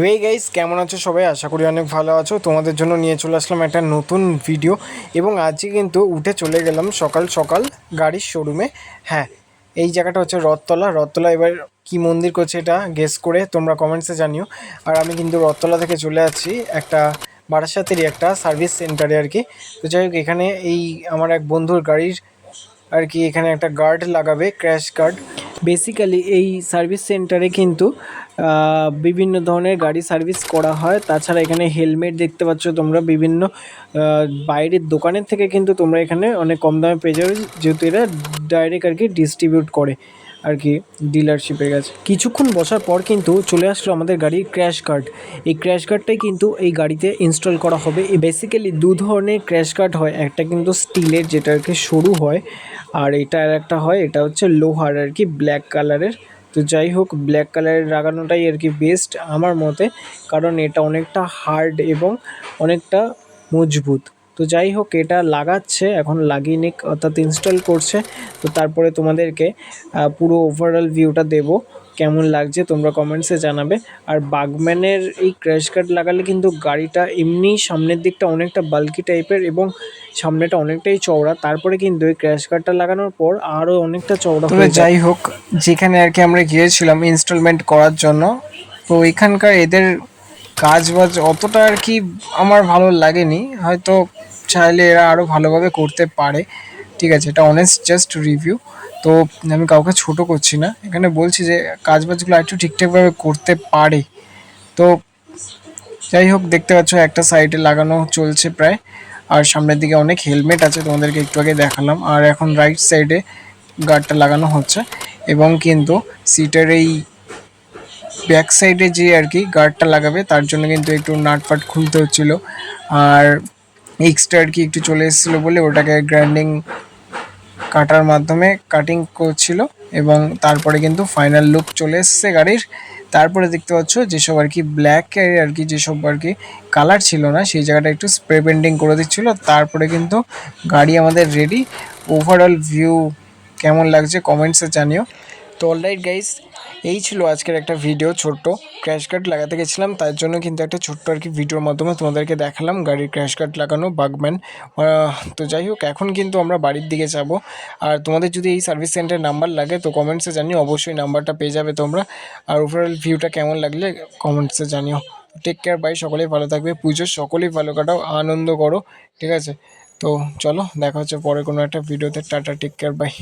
Way guys কেমন আছো সবাই? আশা করি অনেক ভালো আছো। তোমাদের জন্য নিয়ে চলে আসলাম একটা নতুন ভিডিও এবং আজকে কিন্তু উঠে চলে গেলাম সকাল সকাল গাড়ির শোরুমে হ্যাঁ এই জায়গাটা হচ্ছে রথতলা। রথতলা এবার কি মন্দির করছে এটা গেস করে তোমরা কমেন্টসে জানিও। আর আমি কিন্তু রথতলা থেকে চলে আসছি একটা বারাসাতেরই একটা সার্ভিস সেন্টারে আর কি। তো যাই হোক, এখানে এই আমার এক বন্ধুর গাড়ির আর কি এখানে একটা গার্ড লাগাবে ক্র্যাশ গার্ড বেসিক্যালি এই সার্ভিস সেন্টারে কিন্তু বিভিন্ন ধরনের গাড়ি সার্ভিস করা হয়। তাছাড়া এখানে হেলমেট দেখতে পাচ্ছ তোমরা, বিভিন্ন বাইরের দোকানের থেকে কিন্তু তোমরা এখানে অনেক কম দামে পেয়ে যাবে। যেহেতু এরা ডাইরেক্ট আর কি ডিস্ট্রিবিউট করে। আর কি ডিলারশিপের কাছে। কিছুক্ষণ বসার পর কিন্তু চলে আসলো আমাদের গাড়ির ক্র্যাশ কার্ড এই ক্র্যাশ কার্ডটাই কিন্তু এই গাড়িতে ইনস্টল করা হবে। এই বেসিক্যালি দু ধরনের ক্র্যাশ কার্ড হয়। একটা কিন্তু স্টিলের যেটা আর কি সরু হয়, আর এটা আর একটা হয়, এটা হচ্ছে লোহার আর কি ব্ল্যাক কালারের তো যাই হোক ব্ল্যাক কালারের লাগানোটাই আর কি বেস্ট আমার মতে, কারণ এটা অনেকটা হার্ড এবং অনেকটা মজবুত। তো যাই হোক এটা লাগাচ্ছে এখন লাগিয়ে নিক অর্থাৎ ইনস্টল করছে। তো তারপরে তোমাদেরকে পুরো ওভারঅল ভিউটা দেবো কেমন লাগছে তোমরা কমেন্টসে জানাবে। আর বাগম্যানের এই ক্র্যাশ কার্ড লাগালে কিন্তু গাড়িটা এমনি সামনের দিকটা অনেকটা বাল্কি টাইপের এবং সামনেটা অনেকটাই চওড়া। তারপরে কিন্তু এই ক্র্যাশ কার্ডটা লাগানোর পর আরও অনেকটা চওড়া তবে যাই হোক যেখানে আর কি আমরা গিয়েছিলাম ইনস্টলমেন্ট করার জন্য তো এখানকার এদের কাজ বাজ অতটা আর কি আমার ভালো লাগেনি। হয়তো চাইলে এরা আরও ভালোভাবে করতে পারে। ঠিক আছে, এটা অনেস্ট জাস্ট রিভিউ তো আমি কাউকে ছোট করছি না। এখানে বলছি যে কাজ বাজগুলো একটু ঠিকঠাকভাবে করতে পারে। তো যাই হোক, দেখতে পাচ্ছ একটা সাইডে লাগানো চলছে প্রায়। আর সামনের দিকে অনেক হেলমেট আছে, তোমাদেরকে একটু আগে দেখালাম। আর এখন রাইট সাইডে গার্ডটা লাগানো হচ্ছে। এবং কিন্তু সিটের এই ব্যাক সাইডে যে আর কি গার্ডটা লাগাবে, তার জন্য কিন্তু একটু নাট ফাট খুলতে হচ্ছিল। আর এক্সট্রা আর কি একটু চলে এসেছিল বলে ওটাকে গ্রাইন্ডিং কাটার মাধ্যমে কাটিং করছিল এবং তারপরে কিন্তু ফাইনাল লুক চলে এসছে গাড়ির। তারপরে দেখতে পাচ্ছ যেসব আর কি ব্ল্যাক আর কি যেসব আর কি কালার ছিল না, সেই জায়গাটা একটু স্প্রে পেন্টিং করে দিচ্ছিল। তারপরে কিন্তু গাড়ি আমাদের রেডি ওভারঅল ভিউ কেমন লাগছে? কমেন্টসে জানিও। তো অলরাইট গাইস এই ছিল আজকের একটা ভিডিও ছোট্ট। ক্র্যাশ কার্ড লাগাতে গেছিলাম, তার জন্য কিন্তু একটা ছোট্ট আর কি ভিডিওর মাধ্যমে তোমাদেরকে দেখালাম গাড়ির ক্র্যাশ কার্ড লাগানো বাগম্যান তো যাই হোক, এখন কিন্তু আমরা বাড়ির দিকে যাব। আর তোমাদের যদি এই সার্ভিস সেন্টার নাম্বার লাগে, তো কমেন্টসে জানিও, অবশ্যই নাম্বারটা পেয়ে যাবে তোমরা। আর ওভারঅল ভিউটা কেমন লাগলে কমেন্টসে জানিও। টেক কেয়ার বাই সকলেই ভালো থাকবে পুজোর সকলেই ভালো কাটাও, আনন্দ করো, ঠিক আছে? তো চলো, দেখা হচ্ছে পরে কোনো একটা ভিডিওতে টাটা টেক কেয়ার বাই